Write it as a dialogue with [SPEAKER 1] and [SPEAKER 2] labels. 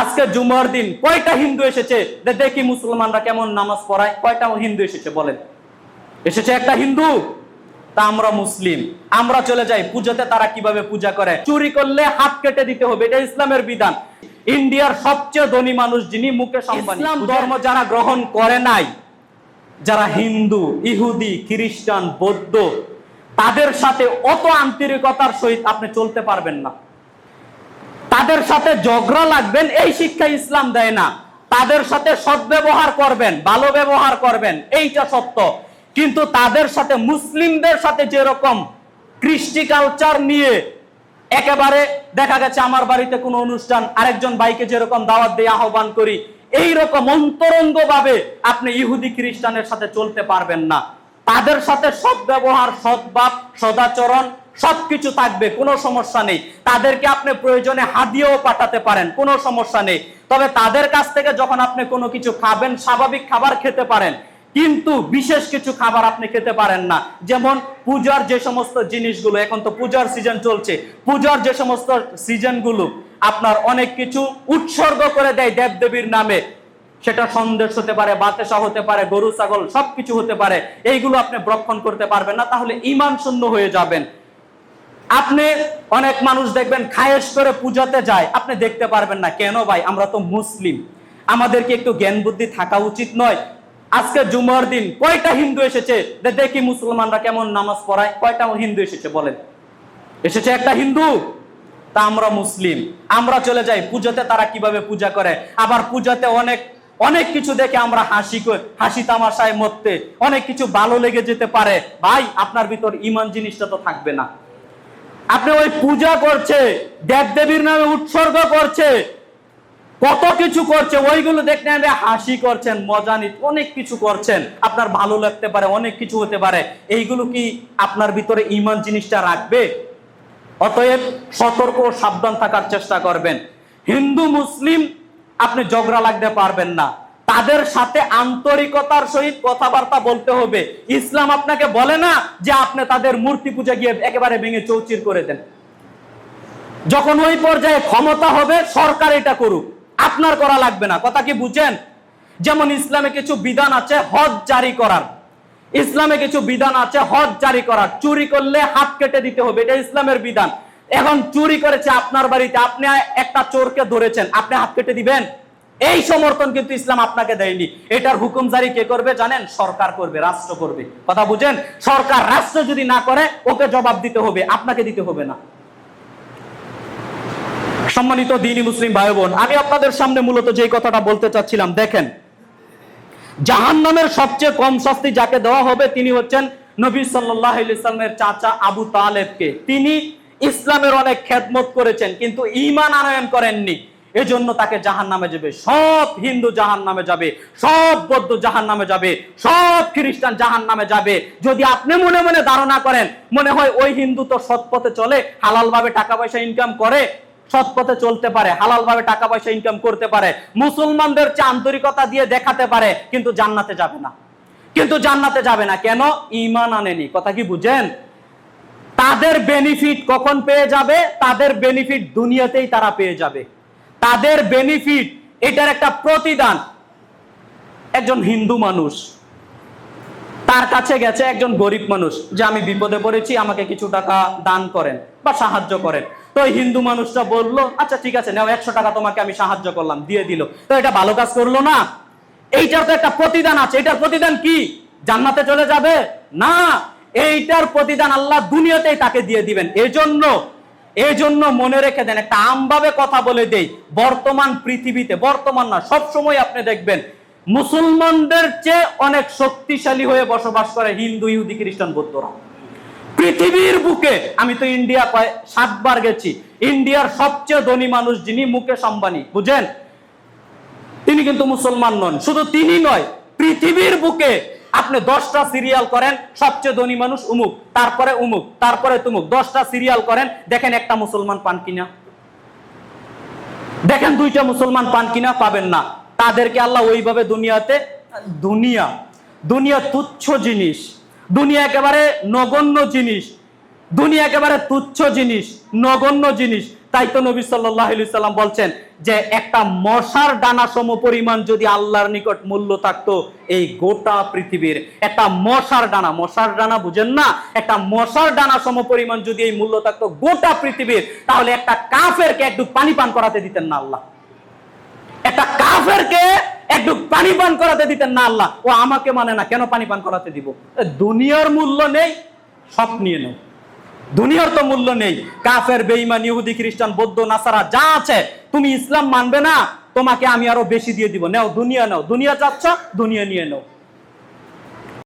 [SPEAKER 1] আজকে জুমার দিন কয়টা হিন্দু এসেছে? দেখি মুসলমানরা কেমন নামাজ পড়ায়। কয়টা হিন্দু এসেছে বলেন? এসেছে একটা হিন্দু তা আমরা মুসলিম। আমরা চলে যাই পুজোতে তারা কীভাবে পূজা করে? চুরি করলে হাত কেটে দিতে হবে এটা ইসলামের বিধান। ইন্ডিয়ার সবচেয়ে ধনী মানুষ যিনি মুখে সম্মানী ইসলাম ধর্ম। যারা গ্রহণ করে নাই যারা হিন্দু ইহুদি খ্রিস্টান বৌদ্ধ তাদের সাথে অত আন্তরিকতার সহিত আপনি চলতে পারবেন না। তাদের সাথে ঝগড়া লাগবেন, এই শিক্ষা ইসলাম দেয় না। তাদের সাথে সদ্ব্যবহার করবেন, ভালো ব্যবহার করবেন, এইটা সত্য। কিন্তু তাদের সাথে মুসলিমদের সাথে যেরকম কৃষ্টি কালচার নিয়ে একেবারে দেখা গেছে আমার বাড়িতে কোনো অনুষ্ঠান, আরেকজন ভাইকে যেরকম দাওয়াত দিয়ে আহ্বান করি এই রকম অন্তরঙ্গ ভাবে আপনি ইহুদি খ্রিস্টানের সাথে চলতে পারবেন না। তাদের সাথে সদ্ব্যবহার সদ্ভাব সদাচরণ সবকিছু থাকবে, কোনো সমস্যা নেই। তাদেরকে আপনি প্রয়োজনে হাদিয়েও পাঠাতে পারেন, কোনো সমস্যা নেই। তবে তাদের কাছ থেকে যখন আপনি কোনো কিছু খাবেন, স্বাভাবিক খাবার খেতে পারেন। কিন্তু বিশেষ কিছু খাবার আপনি খেতে পারেন না। যেমন পূজার যে সমস্ত জিনিসগুলো, এখন তো পূজার সিজন চলছে। পূজার যে সমস্ত সিজনগুলো আপনার অনেক কিছু উৎসর্গ করে দেয় দেবদেবীর নামে। সেটা সন্দেশ হতে পারে বাতেসা হতে পারে, গরু, ছাগল, সবকিছু হতে পারে। এইগুলো আপনি ভক্ষণ করতে পারবেন না, তাহলে ইমান শূন্য হয়ে যাবেন। আপনি অনেক মানুষ দেখবেন খায়েশ করে পূজাতে যায়। আপনি দেখতে পারবেন না। কেন ভাই? আমরা তো মুসলিম। আমাদেরকে একটু জ্ঞান বুদ্ধি থাকা উচিত নয়। আজকে জুমার দিন কয়টা হিন্দু এসেছে? দেখি মুসলমানরা কেমন নামাজ পড়ায়। কয়টা হিন্দু এসেছে বলেন? এসেছে একটা হিন্দু। তা আমরা মুসলিম। আমরা চলে যাই। পুজোতে তারা কীভাবে পূজা করে? আবার পূজাতে অনেক অনেক কিছু দেখে আমরা হাসি হাসি তামাশায় মরতে অনেক কিছু ভালো লেগে যেতে পারে। ভাই, আপনার ভিতর ইমান জিনিসটা তো থাকবে না। আপনি ওই পূজা করছে দেব দেবীর নামে উৎসর্গ করছে, কত কিছু করছে, ওইগুলো দেখতে আপনি হাসি করছেন, মজা নিত, অনেক কিছু করছেন। আপনার ভালো লাগতে পারে, অনেক কিছু হতে পারে। এইগুলো কি আপনার ভিতরে ইমান জিনিসটা রাখবে? অতএব সতর্ক ও সাবধান থাকার চেষ্টা করবেন। হিন্দু, মুসলিম, আপনি ঝগড়া লাগতে পারবেন না। তাদের সাথে আন্তরিকতার সহিত কথাবার্তা বলতে হবে। ইসলাম আপনাকে বলে না যে আপনি তাদের মূর্তি পূজা গিয়ে একেবারে ভেঙে চৌচির করে দেন। যখন ওই পর্যায়ে ক্ষমতা হবে, সরকার এটা করুক। আপনার করা লাগবে না। কথা কি বুঝেন? যেমন ইসলামে কিছু বিধান আছে, হজ জারি করার। ইসলামে কিছু বিধান আছে, হজ জারি করার। চুরি করলে হাত কেটে দিতে হবে, এটা ইসলামের বিধান। এখন চুরি করেছে আপনার বাড়িতে, আপনি একটা চোরকে ধরেছেন, আপনি হাত কেটে দিবেন? এই সমর্থন কিন্তু ইসলাম আপনাকে দেয়নি। এটার হুকুম জারি কে করবে জানেন? সরকার করবে, রাষ্ট্র করবে। কথা বুঝেন? সরকার রাষ্ট্র যদি না করে, ওকে জবাব দিতে হবে, আপনাকে দিতে হবে না। সম্মানিত দিনী মুসলিম ভাই বোন আমি আপনাদের সামনে মূলত যে কথাটা বলতে চাচ্ছিলাম, দেখেন। জাহান নামের সবচেয়ে কম শাস্তি যাকে দেওয়া হবে, তিনি হচ্ছেন নবী সাল্লাহ ইসলামের চাচা আবু তালেবকে। তিনি ইসলামের অনেক খেদমত করেছেন, কিন্তু ইমান আনয়ন করেননি। এজন্য তাকে জাহান নামে যাবে। সব হিন্দু জাহান নামে যাবে, সব বৌদ্ধ জাহান নামে যাবে, সব খ্রিস্টান জাহান নামে যাবে। যদি আপনি মনে মনে ধারণা করেন, মনে হয় ওই হিন্দু তো সৎ পথে চলে হালাল ভাবে টাকা পয়সা ইনকাম করে, সৎ পথে চলতে পারে হালাল ভাবে টাকা পয়সা ইনকাম করতে পারে, মুসলমানদের চেয়ে আন্তরিকতা দিয়ে দেখাতে পারে, কিন্তু জান্নাতে যাবে না। কিন্তু জান্নাতে যাবে না। কেন? ইমান আনেনি। কথা কি বুঝেন? তাদের বেনিফিট কখন পেয়ে যাবে? তাদের বেনিফিট দুনিয়াতেই তারা পেয়ে যাবে। তাদের বেনিফিট এটার একটা প্রতিদান। একজন হিন্দু মানুষ, তার কাছে গেছে একজন গরিব মানুষ, যে আমি বিপদে পড়েছি, আমাকে কিছু টাকা দান করেন বা সাহায্য করেন। তো হিন্দু মানুষটা বলল আচ্ছা ঠিক আছে, নাও একশো টাকা তোমাকে আমি সাহায্য করলাম, দিয়ে দিল। তো এটা ভালো কাজ করল না? এইটার তো একটা প্রতিদান আছে। এটার প্রতিদান কি? জান্নাতে চলে যাবে? না। এইটার প্রতিদান আল্লাহ দুনিয়াতেই তাকে দিয়ে দিবেন। এজন্য এজন্য মনে রেখে দেন, একটা আমভাবে কথা বলে দেই, বর্তমান পৃথিবীতে, বর্তমান না সব সময় আপনি দেখবেন, মুসলমানদের চেয়ে অনেক শক্তিশালী হয়ে বসবাস করে হিন্দু, ইহুদি, খ্রিস্টান, বৌদ্ধরা। পৃথিবীর বুকে, আমি তো ইন্ডিয়া সাতবার গেছি, ইন্ডিয়ার সবচেয়ে ধনী মানুষ যিনি মুকেশ আম্বানি, বুঝেন? তিনি কিন্তু মুসলমান নন, শুধু তিনি নয়, পৃথিবীর বুকে আপনি দশটা সিরিয়াল করেন, সবচেয়ে ধনী মানুষ উমুক, তারপরে উমুক, তারপরে তুমুক, দশটা সিরিয়াল করেন, দেখেন একটা মুসলমান পান কিনা। দেখেন দুইটা মুসলমান পান কিনা, পাবেন না। তাদেরকে আল্লাহ ওইভাবে দুনিয়াতে, দুনিয়া দুনিয়া তুচ্ছ জিনিস, দুনিয়া একেবারে নগণ্য জিনিস, দুনিয়া একেবারে তুচ্ছ জিনিস, নগণ্য জিনিস তাই তো নবী সাল্লাম বলছেন যে একটা মশার ডানা সম পরিমাণ যদি আল্লাহর নিকট মূল্য থাকতো এই গোটা পৃথিবীর, একটা মশার ডানা মশার ডানা বুঝেন না, একটা মশার ডানা সম পরিমাণ যদি এই মূল্য থাকতো গোটা পৃথিবীর, তাহলে একটা কাফেরকে একটু পানি পান করাতে দিতেন না আল্লাহ। একটা কাফেরকে একটু পানি পান করাতে দিতেন না আল্লাহ। ও আমাকে মানে না, কেন পানি পান করাতে দিব? দুনিয়ার মূল্য নেই, সব নিয়ে নেও। দুনিয়ার তো মূল্য নেই। কাফের, বেঈমান, ইহুদি, খ্রিস্টান, বৌদ্ধ, নাসারা, যা আছে, তুমি ইসলাম মানবে না, তোমাকে আমি আরও বেশি দিয়ে দিব। নেও, দুনিয়া নাও। দুনিয়া চাচ্ছ, দুনিয়া নিয়ে নাও।